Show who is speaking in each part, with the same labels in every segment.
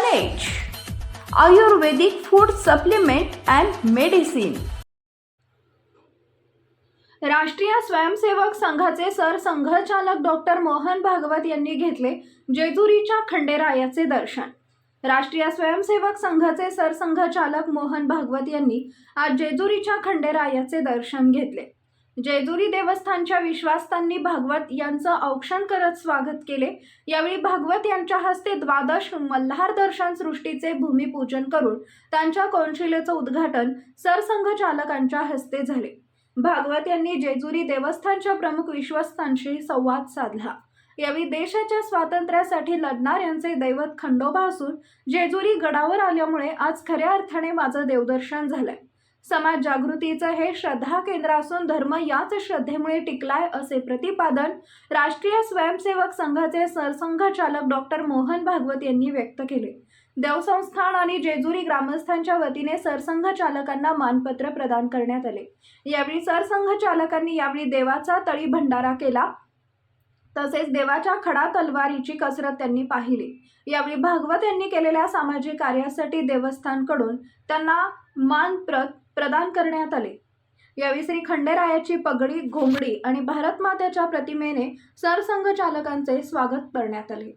Speaker 1: Ayurvedic food supplement and medicine Rashtriya Swayamsevak संघाचे सरसंघचालक doctor Mohan Bhagwat यांनी घेतले जेजुरीच्या खंडेरायाचे दर्शन राष्ट्रीय स्वयंसेवक संघाचे सरसंघचालक मोहन भागवत यांनी आज जेजुरीच्या खंडेरायाचे दर्शन घेतले जेजुरी देवस्थानच्या विश्वास्तांनी भागवत यांचं औक्षण करत स्वागत केले यावेळी भागवत यांच्या हस्ते द्वादश मल्हार दर्शन सृष्टीचे भूमिपूजन करून त्यांच्या कौशल्याचं उद्घाटन सरसंघचालकांच्या हस्ते झाले भागवत यांनी जेजुरी देवस्थानच्या प्रमुख विश्वस्तांशी संवाद साधला यावेळी देशाच्या स्वातंत्र्यासाठी लढणाऱ्यांचे दैवत खंडोबा असून जेजुरी गडावर आल्यामुळे आज खऱ्या अर्थाने माझं देवदर्शन झालंय समाज जागृतीचं हे श्रद्धा केंद्र असून धर्म याच श्रद्धेमुळे टिकलाय असे प्रतिपादन राष्ट्रीय स्वयंसेवक संघाचे सरसंघचालक डॉक्टर मोहन भागवत यांनी व्यक्त केले देवसंस्थान आणि जेजुरी ग्रामस्थांच्या वतीने सरसंघचालकांना मानपत्र प्रदान करण्यात आले यावेळी सरसंघचालकांनी यावेळी देवाचा तळी भंडारा केला तसेच देवाच्या खडा तलवारीची कसरत त्यांनी पाहिली यावेळी भागवत यांनी केलेल्या सामाजिक कार्यासाठी देवस्थानकडून त्यांना मानप्रत प्रदान करण्यात आले यावेळी श्री खंडेरायाची पगडी घोंगडी आणि भारत मात्याच्या प्रतिमेने सरसंघचालकांचे स्वागत करण्यात आले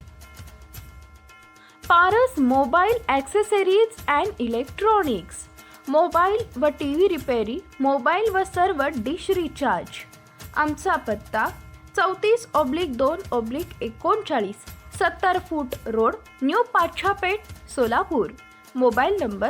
Speaker 2: Paras mobile accessories and electronics mobile व टी व्ही रिपेरी मोबाईल व सर्व डिश रिचार्ज आमचा पत्ता चौतीस ऑब्लिक दोन ऑब्लिक एकोणचाळीस सत्तर foot road new Pachhapeth Solapur mobile number